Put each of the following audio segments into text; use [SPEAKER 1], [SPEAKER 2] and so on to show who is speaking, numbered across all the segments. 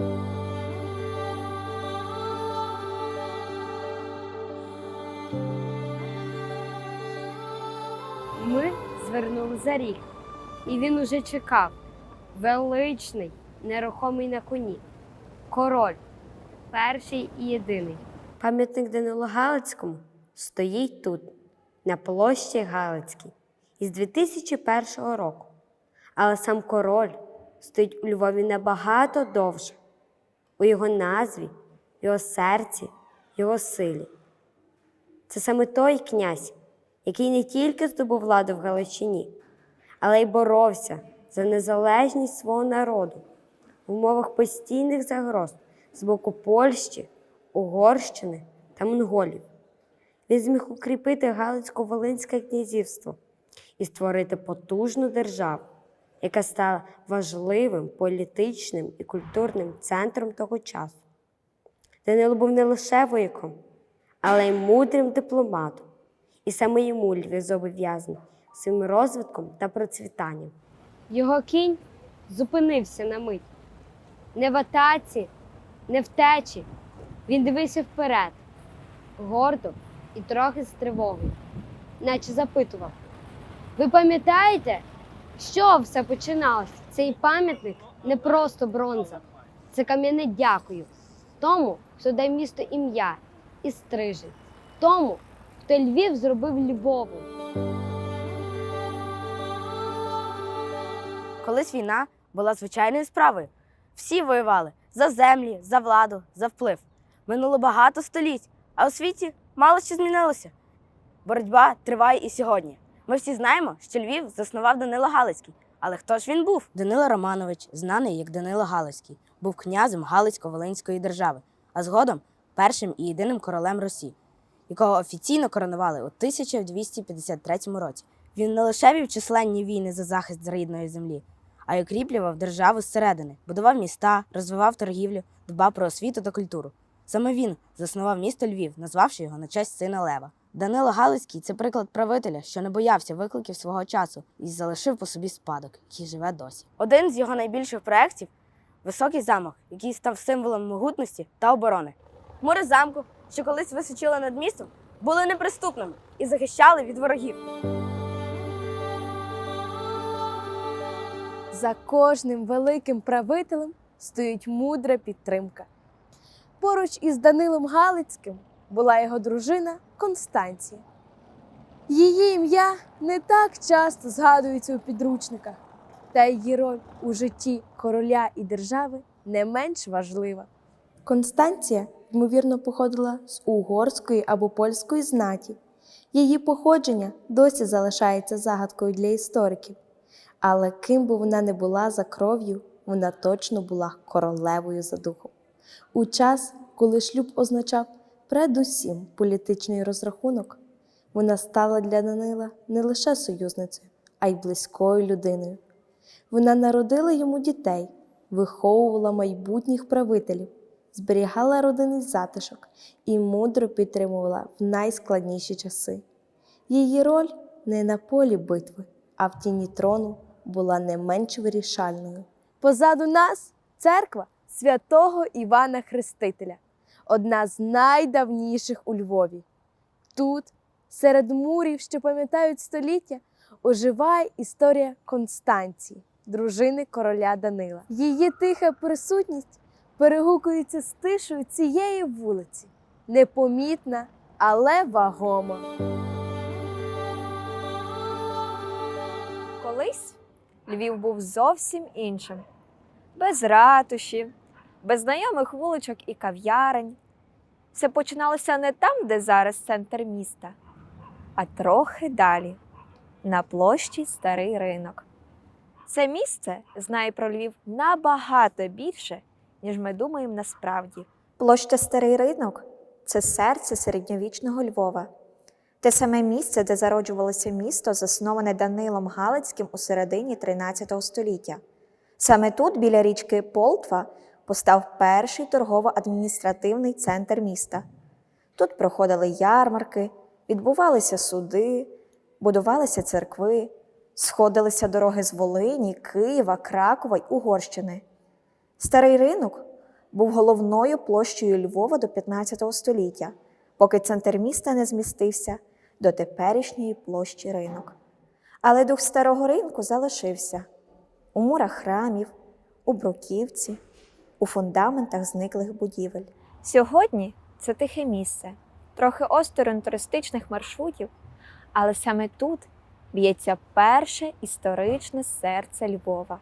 [SPEAKER 1] Ми звернули за ріг, і він уже чекав. Величний, нерухомий на коні. Король, перший і єдиний. Пам'ятник Данилу Галицькому стоїть тут, на площі Галицькій, із 2001 року. Але сам король стоїть у Львові набагато довше. У його назві, його серці, його силі. Це саме той князь, який не тільки здобув владу в Галичині, але й боровся за незалежність свого народу в умовах постійних загроз з боку Польщі, Угорщини та Монголів. Він зміг укріпити Галицько-Волинське князівство і створити потужну державу, яка стала важливим політичним і культурним центром того часу. Данило був не лише вояком, але й мудрим дипломатом, і саме йому Львів зобов'язаний своїм розвитком та процвітанням. Його кінь зупинився на мить. Не в атаці, не в течі. Він дивився вперед, гордо і трохи з тривогою, наче запитував: Ви пам'ятаєте, чого все починалося? Цей пам'ятник не просто бронза, це кам'яне дякую тому, хто дав місто ім'я і стрижень, тому, хто Львів зробив Львовом.
[SPEAKER 2] Колись війна була звичайною справою. Всі воювали за землі, за владу, за вплив. Минуло багато століть, а у світі мало що змінилося. Боротьба триває і сьогодні. Ми всі знаємо, що Львів заснував Данило Галицький. Але хто ж він був? Данило Романович, знаний як Данило Галицький, був князем Галицько-Волинської держави, а згодом першим і єдиним королем Русі, якого офіційно коронували у 1253 році. Він не лише вів численні війни за захист рідної землі, а й укріплював державу зсередини, будував міста, розвивав торгівлю, дбав про освіту та культуру. Саме він заснував місто Львів, назвавши його на честь сина Лева. Данило Галицький це приклад правителя, що не боявся викликів свого часу і залишив по собі спадок, який живе досі. Один з його найбільших проєктів високий замок, який став символом могутності та оборони. Мури замку, що колись височили над містом, були неприступними і захищали від ворогів.
[SPEAKER 3] За кожним великим правителем стоїть мудра підтримка. Поруч із Данилом Галицьким була його дружина Констанція. Її ім'я не так часто згадується у підручниках, та її роль у житті короля і держави не менш важлива. Констанція, ймовірно, походила з угорської або польської знаті. Її походження досі залишається загадкою для істориків. Але ким би вона не була за кров'ю, вона точно була королевою за духом. У час, коли шлюб означав передусім політичний розрахунок, вона стала для Данила не лише союзницею, а й близькою людиною. Вона народила йому дітей, виховувала майбутніх правителів, зберігала родинний затишок і мудро підтримувала в найскладніші часи. Її роль не на полі битви, а в тіні трону була не менш вирішальною. Позаду нас церква святого Івана Хрестителя, одна з найдавніших у Львові. Тут, серед мурів, що пам'ятають століття, оживає історія Констанції, дружини короля Данила. Її тиха присутність перегукується з тишою цієї вулиці, непомітна, але вагома.
[SPEAKER 4] Колись Львів був зовсім іншим. Без ратуші, без знайомих вуличок і кав'ярень. Все починалося не там, де зараз центр міста, а трохи далі, на площі Старий ринок. Це місце знає про Львів набагато більше, ніж ми думаємо насправді.
[SPEAKER 5] Площа Старий ринок це серце середньовічного Львова. Те саме місце, де зароджувалося місто, засноване Данилом Галицьким у середині 13 століття. Саме тут, біля річки Полтва, постав перший торгово-адміністративний центр міста. Тут проходили ярмарки, відбувалися суди, будувалися церкви, сходилися дороги з Волині, Києва, Кракова й Угорщини. Старий ринок був головною площею Львова до 15 століття, поки центр міста не змістився до теперішньої площі ринок. Але дух старого ринку залишився у мурах храмів, у бруківці, у фундаментах зниклих будівель.
[SPEAKER 4] Сьогодні це тихе місце, трохи осторонь туристичних маршрутів, але саме тут б'ється перше історичне серце Львова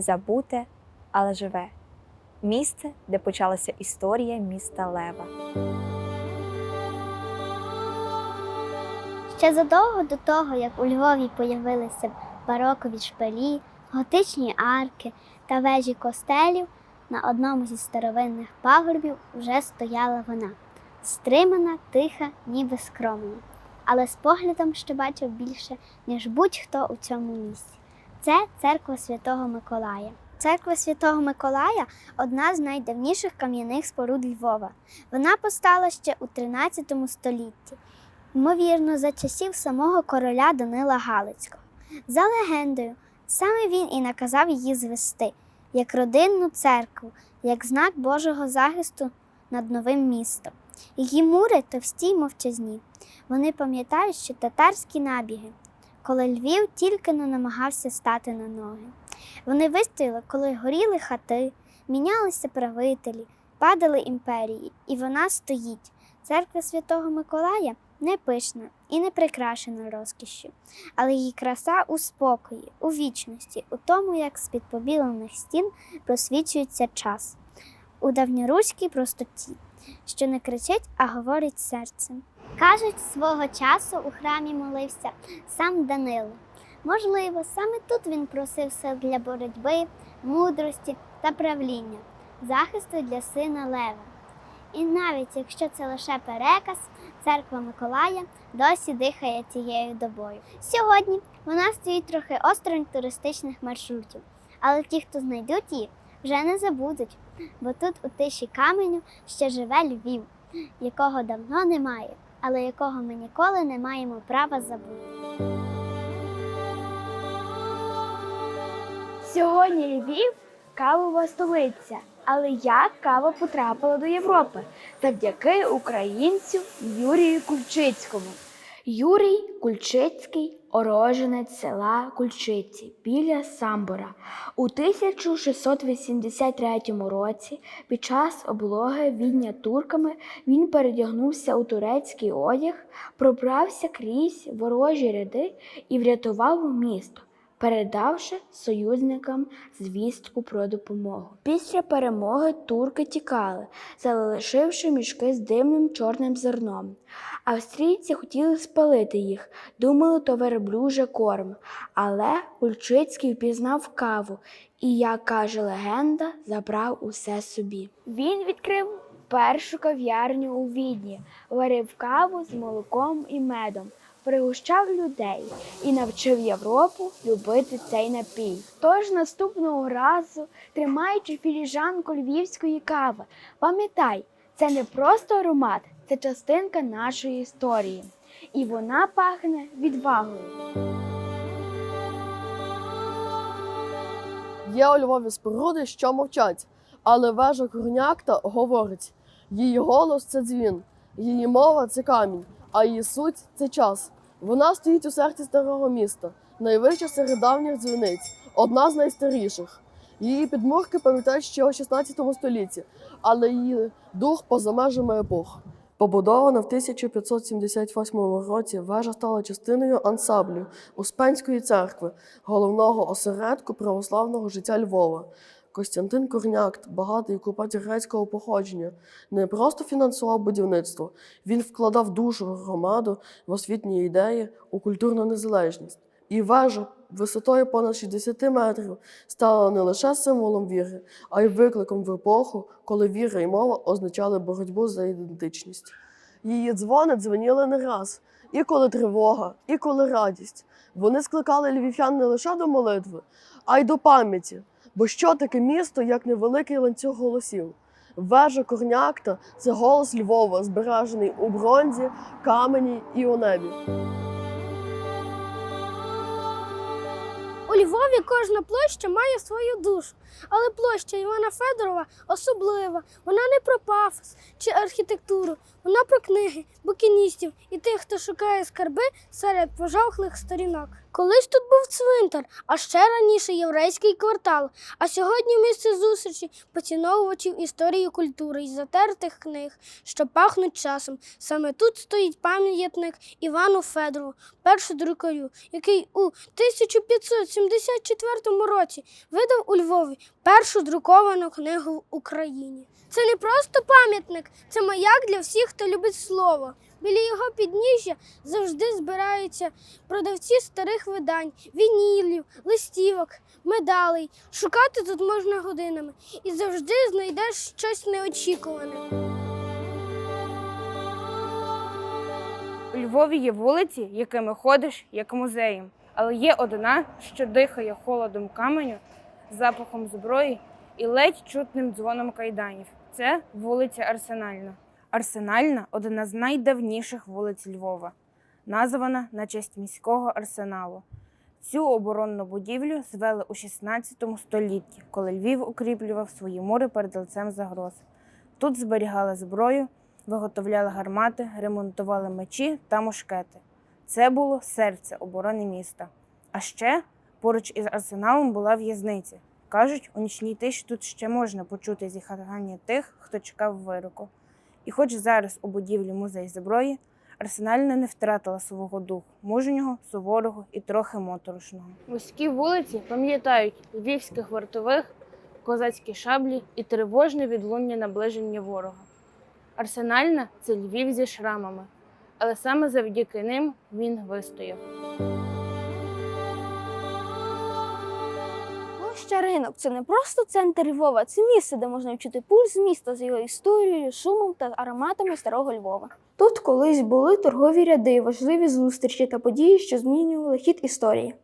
[SPEAKER 4] забуте, але живе. Місце, де почалася історія міста Лева.
[SPEAKER 6] Ще задовго до того, як у Львові появилися барокові шпилі, готичні арки та вежі костелів, на одному зі старовинних пагорбів вже стояла вона, стримана, тиха, ніби скромна, але з поглядом, що бачив більше, ніж будь-хто у цьому місці. Це церква Святого Миколая. Церква Святого Миколая одна з найдавніших кам'яних споруд Львова. Вона постала ще у 13 столітті ймовірно, за часів самого короля Данила Галицького. За легендою, саме він і наказав її звести як родинну церкву, як знак Божого захисту над новим містом. Її мури товсті й мовчазні. Вони пам'ятають, що татарські набіги, коли Львів тільки не намагався стати на ноги. Вони вистояли, коли горіли хати, мінялися правителі, падали імперії, і вона стоїть. Церква Святого Миколая не пишна і не прикрашена розкішшю, але її краса у спокої, у вічності, у тому, як з-під побілених стін просвічується час, у давньоруській простоті, що не кричить, а говорить серцем. Кажуть, свого часу у храмі молився сам Данило. Можливо, саме тут він просив сил для боротьби, мудрості та правління, захисту для сина Лева. І навіть якщо це лише переказ, церква Миколая досі дихає цією добою. Сьогодні вона стоїть трохи осторонь туристичних маршрутів, але ті, хто знайдуть її, вже не забудуть, бо тут у тиші каменю ще живе Львів, якого давно немає, але якого ми ніколи не маємо права забути.
[SPEAKER 7] Сьогодні Львів кавова столиця. Але як кава потрапила до Європи? Завдяки українцю Юрію Кульчицькому. Юрій Кульчицький ороженець села Кульчиці біля Самбора. У 1683 році під час облоги відня турками він передягнувся у турецький одяг, пробрався крізь ворожі ряди і врятував місто передавши союзникам звістку про допомогу. Після перемоги турки тікали, залишивши мішки з димним чорним зерном. Австрійці хотіли спалити їх, думали, то верблюже корм. Але Кульчицький впізнав каву і, як каже легенда, забрав усе собі. Він відкрив першу кав'ярню у Відні, варив каву з молоком і медом пригощав людей і навчив Європу любити цей напій. Тож наступного разу, тримаючи філіжанку львівської кави, пам'ятай, це не просто аромат, це частинка нашої історії. І вона пахне відвагою.
[SPEAKER 8] Є у Львові споруди, що мовчать, але вежа Корнякта говорить: її голос це дзвін, її мова це камінь, а її суть це час. Вона стоїть у серці старого міста, найвища серед давніх дзвіниць, одна з найстаріших. Її підмурки пам'ятають ще у 16 столітті, але її дух поза межами епох. Побудована в 1578 році, вежа стала частиною ансамблю Успенської церкви, головного осередку православного життя Львова. Костянтин Корняк, багатий купець грецького походження, не просто фінансував будівництво, він вкладав душу громаду в освітні ідеї у культурну незалежність. І вежа висотою понад 60 метрів стала не лише символом віри, а й викликом в епоху, коли віра і мова означали боротьбу за ідентичність. Її дзвони дзвеніли не раз, і коли тривога, і коли радість. Вони скликали львів'ян не лише до молитви, а й до пам'яті. Бо що таке місто, як невеликий ланцюг голосів? Вежа Корнякта це голос Львова, збережений у бронзі, камені і у небі.
[SPEAKER 9] У Львові кожна площа має свою душу. Але площа Івана Федорова особлива. Вона не про пафос чи архітектуру, вона про книги, букіністів і тих, хто шукає скарби серед пожовклих сторінок. Колись тут був цвинтар, а ще раніше єврейський квартал. А сьогодні місце зустрічі поціновувачів історії культури і затертих книг, що пахнуть часом. Саме тут стоїть пам'ятник Івану Федорову, першодрукарю, який у 1574 році видав у Львові першу друковану книгу в Україні. Це не просто пам'ятник, це маяк для всіх, хто любить слово. Біля його підніжжя завжди збираються продавці старих видань, вінілів, листівок, медалей. Шукати тут можна годинами і завжди знайдеш щось неочікуване.
[SPEAKER 10] У Львові є вулиці, якими ходиш, як музеєм, але є одна, що дихає холодом каменю, запахом зброї і ледь чутним дзвоном кайданів. Це вулиця Арсенальна. Арсенальна одна з найдавніших вулиць Львова, названа на честь міського арсеналу. Цю оборонну будівлю звели у 16 столітті, коли Львів укріплював свої мури перед лицем загроз. Тут зберігали зброю, виготовляли гармати, ремонтували мечі та мушкети. Це було серце оборони міста. А ще поруч із арсеналом була в'язниця. Кажуть, у нічній тиші тут ще можна почути зіхання тих, хто чекав вироку. І хоч зараз у будівлі музей зброї, арсенальна не втратила свого духу, мужнього, суворого і трохи моторошного. Вузькі вулиці пам'ятають львівських вартових, козацькі шаблі і тривожне відлуння наближення ворога. Арсенальна це Львів зі шрамами, але саме завдяки ним він вистояв.
[SPEAKER 11] Площа ринок це не просто центр Львова, це місце, де можна вчути пульс міста з його історією, шумом та ароматами старого Львова. Тут колись були торгові ряди, важливі зустрічі та події, що змінювали хід історії.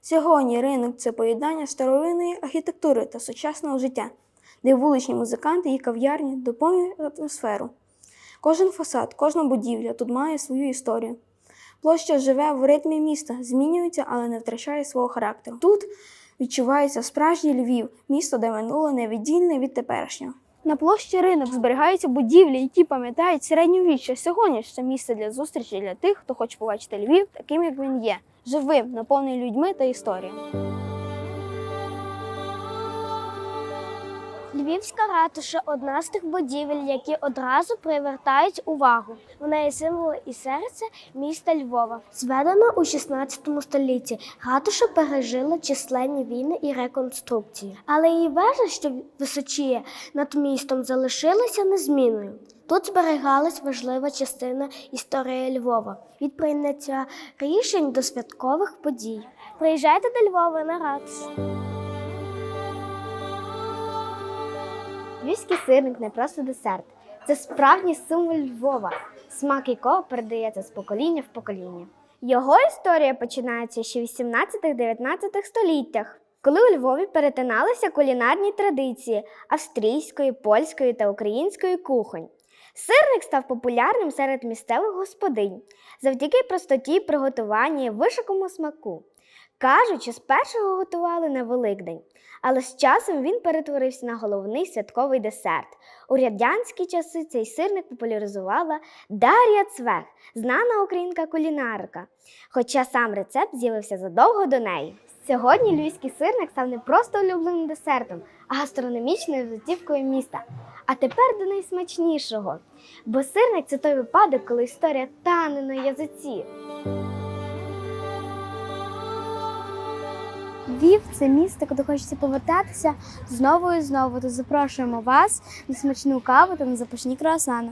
[SPEAKER 11] Сьогодні ринок це поєднання старовинної архітектури та сучасного життя, де вуличні музиканти і кав'ярні доповнюють атмосферу. Кожен фасад, кожна будівля тут має свою історію. Площа живе в ритмі міста, змінюється, але не втрачає свого характеру. Тут відчувається справжній Львів, місто, де минуле невіддільне від теперішнього. На площі ринок зберігаються будівлі, які пам'ятають середньовіччя. Сьогодні ж це місце для зустрічі для тих, хто хоче побачити Львів таким, як він є, живим, наповнений людьми та історією.
[SPEAKER 12] Львівська ратуша одна з тих будівель, які одразу привертають увагу. Вона є символ і серце міста Львова. Зведена у 16 столітті, ратуша пережила численні війни і реконструкції, але її вежа, що височіє над містом, залишилася незмінною. Тут зберігалась важлива частина історії Львова від прийняття рішень до святкових подій. Приїжджайте до Львова на ратушу. Львівський сирник не просто десерт, це справжній символ Львова, смак якого передається з покоління в покоління. Його історія починається ще в 18-19 століттях, коли у Львові перетиналися кулінарні традиції австрійської, польської та української кухонь. Сирник став популярним серед місцевих господинь завдяки простоті приготування і вишукому смаку. Кажуть, що спершу його готували на Великдень, але з часом він перетворився на головний святковий десерт. У радянські часи цей сирник популяризувала Дар'я Цвех, знана українка кулінарка. Хоча сам рецепт з'явився задовго до неї. Сьогодні львівський сирник став не просто улюбленим десертом, а гастрономічною визитівкою міста. А тепер до найсмачнішого. Бо сирник це той випадок, коли історія тане на язиці. Львів це місто, куди хочеться повертатися знову і знову. То запрошуємо вас на смачну каву та на запашні круасани.